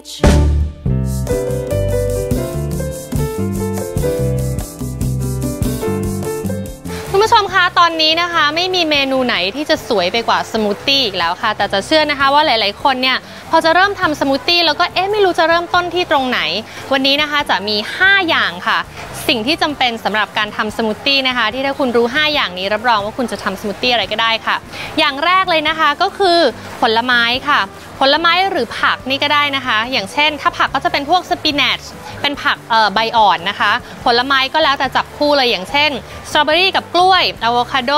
rich. คุณผู้ชมคะตอนนี้นะคะไม่มีเมนูไหนที่จะสวยไปกว่าสมูทตี้อีกแล้วค่ะ แต่จะเชื่อนะคะว่าหลาย ๆ คนเนี่ยพอจะเริ่มทำสมูทตี้แล้วก็เอ๊ะไม่รู้จะเริ่มต้นที่ตรงไหน วันนี้นะคะจะมี 5 อย่างค่ะ สิ่งที่จำเป็นสำหรับการทำสมูทตี้นะคะ ที่ถ้าคุณรู้ 5 อย่างนี้รับรองว่าคุณจะทำสมูทตี้อะไรก็ได้ค่ะ อย่างแรกเลยนะคะก็คือผลไม้ค่ะ ผลไม้หรือผักนี่ก็ได้นะคะ อย่างเช่น ถ้าผักก็จะเป็นพวกสปินัชเป็นผักใบอ่อนนะคะ ผลไม้ก็แล้วแต่จับคู่เลยอย่างเช่นสตรอเบอรี่กับกล้วยอะโวคาโด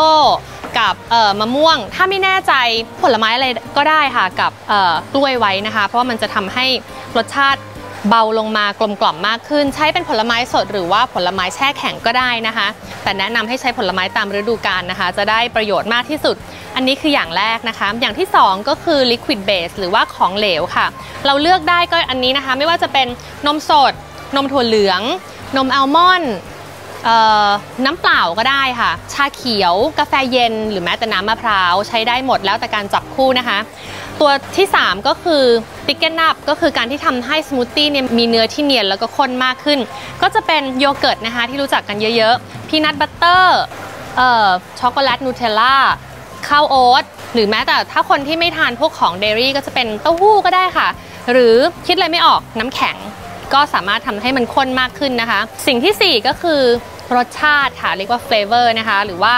กับมะม่วง ถ้าไม่แน่ใจผลไม้อะไรก็ได้ค่ะกับกล้วยไว้นะคะ เพราะว่ามันจะทำให้รสชาติ เบาลงมากลมกล่อมมากขึ้น ใช้เป็นผลไม้สดหรือว่าผลไม้แช่แข็งก็ได้นะคะ แต่แนะนำให้ใช้ผลไม้ตามฤดูกาลนะคะ จะได้ประโยชน์มากที่สุด อันนี้คืออย่างแรกนะคะ อย่างที่ 2 ก็คือ liquid base หรือว่าของเหลวค่ะ เราเลือกได้ก็อันนี้นะคะ ไม่ว่าจะเป็นนมสด นมถั่วเหลือง นมอัลมอนด์ น้ำเปล่าก็ได้ค่ะ ชาเขียว กาแฟเย็น หรือแม้แต่น้ำมะพร้าว ใช้ได้หมดแล้วแต่การจับคู่นะคะ ตัวที่ 3 ก็คือติ๊กเก n นับก็คือการที่ทำให้สมูทตี้เนี่ยมีเนื้อที่เนียนแล้วก็ข้นมากขึ้น ก็จะเป็นโยเกิร์ตนะคะที่รู้จักกันเยอะๆพีนัทบัตเตอร์ช็อกโกแลตนูเทลล่าข้าวโอ๊ตหรือแม้แต่ถ้าคนที่ไม่ทานพวกของเดรี่ก็จะเป็นเต้าหู้ก็ได้ค่ะ หรือคิดอะไรไม่ออกน้ำแข็งก็สามารถทำให้มันข้นมากขึ้นนะคะ สิ่งทีสี่4 ก็คือ รสชาติค่ะเรียกว่า flavor นะคะ หรือว่า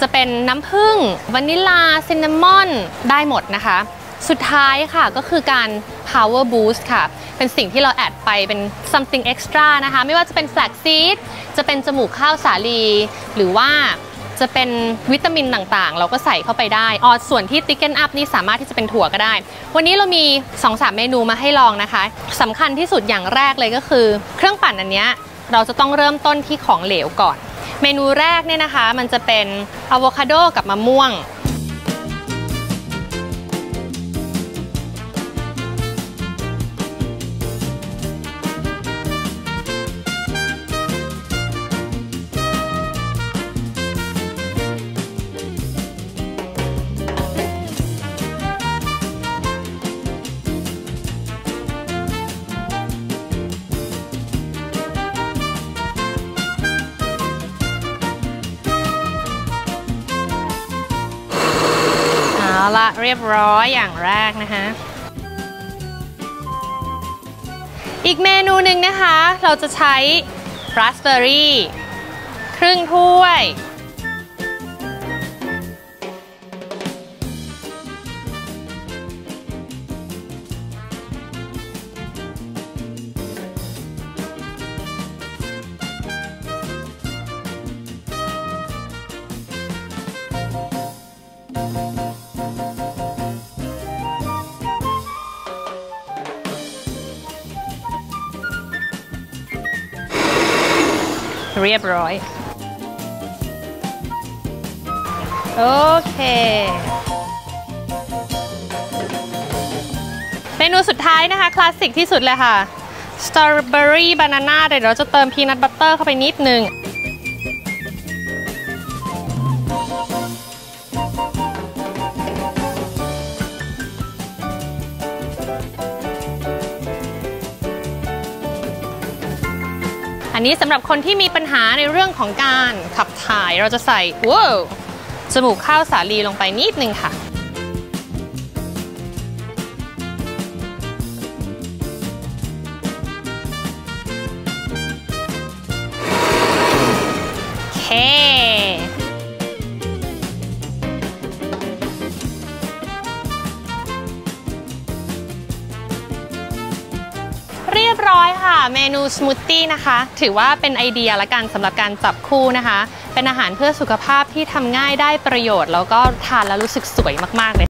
จะเป็นน้ำผึ้งวานิลาซินนามอนได้หมดนะคะ สุดท้ายค่ะก็คือการ power boost ค่ะ เป็นสิ่งที่เราแอดไปเป็น something extra นะคะ ไม่ว่าจะเป็น flax seed จะเป็นจมูกข้าวสาลี หรือว่าจะเป็นวิตามินต่างๆ เราก็ใส่เข้าไปได้อ๋อส่วนที่ thicken up นี่สามารถที่จะเป็นถั่วก็ได้ วันนี้เรามี 2-3 เมนูมาให้ลองนะคะสำคัญที่สุดอย่างแรกเลยก็คือ เครื่องปั่นอันเนี้ย เราจะต้องเริ่มต้นที่ของเหลวก่อน เมนูแรกเนี่ยนะคะ มันจะเป็นอะโวคาโดกับมะม่วง เอาละเรียบร้อยอย่างแรกนะคะอีกเมนูหนึ่งนะคะ เราจะใช้ราสเบอร์รี่ ครึ่งถ้วย เรียบร้อย โอเค เมนูสุดท้ายนะคะ คลาสสิกที่สุดเลยค่ะสตรอเบอรี่บานาน่าเดี๋ยวเราจะเติมพีนัทบัตเตอร์เข้าไปนิดนึง อันนี้สำหรับคนที่มีปัญหาในเรื่องของการขับถ่ายเราจะใส่ว้าวจมูกข้าวสาลีลงไปนิดนึงค่ะ โอเค ค่ะเมนูสมูทตี้นะคะ ถือว่าเป็นไอเดียละกันสำหรับการจับคู่นะคะ เป็นอาหารเพื่อสุขภาพที่ทำง่ายได้ประโยชน์ แล้วก็ทานแล้วรู้สึกสวยมาก ๆ เลย